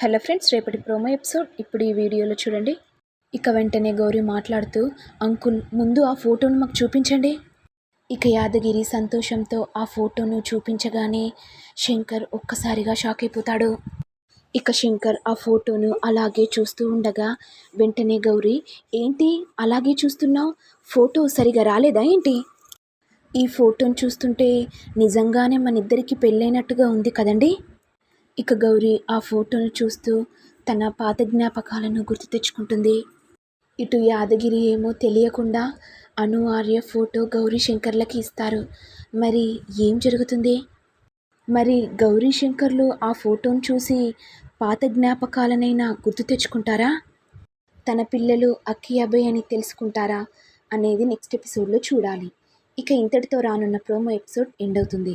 Hello friends రేపటి promo episode. ఇప్పుడు ఈ వీడియోలో చూడండి. ఇక వెంటనే గౌరీ మాట్లాడుతూ అంకుల్ ముందు ఆ ఫోటోను మాకు చూపించండి. ఇక యాదగిరి సంతోషంతో ఆ ఫోటోను చూపించగానే శంకర్ ఒక్కసారిగా షాక్ అయిపోతాడు. ఇక శంకర్ ఆ ఫోటోను అలాగే చూస్తూ ఉండగా వెంటనే గౌరీ ఏంటి? అలాగే చూస్తున్నావు? ఫోటో సరిగా రాలేదా ఏంటి? ఈ ఫోటోను చూస్తుంటే నిజంగానే మన ఇద్దరికి పెళ్ళైనట్టుగా ఉంది కదండి? ఇక గౌరీ ఆ ఫోటోను చూస్తూ తన పాత జ్ఞాపకాలను గుర్తు తెచ్చుకుంటుంది. ఇటు యాదగిరి ఏమో తెలియకుండా అను ఆర్య ఫోటో గౌరీ శంకర్లకి ఇస్తారు. మరి ఏం జరుగుతుంది? మరి గౌరీ శంకర్లు ఆ ఫోటోను చూసి పాత జ్ఞాపకాలనైనా గుర్తు తెచ్చుకుంటారా? తన పిల్లలు అక్కి అభయ్ అని తెలుసుకుంటారా అనేది నెక్స్ట్ ఎపిసోడ్లో చూడాలి. ఇక ఇంతటితో రానున్న ప్రోమో ఎపిసోడ్ ఎండ్ అవుతుంది.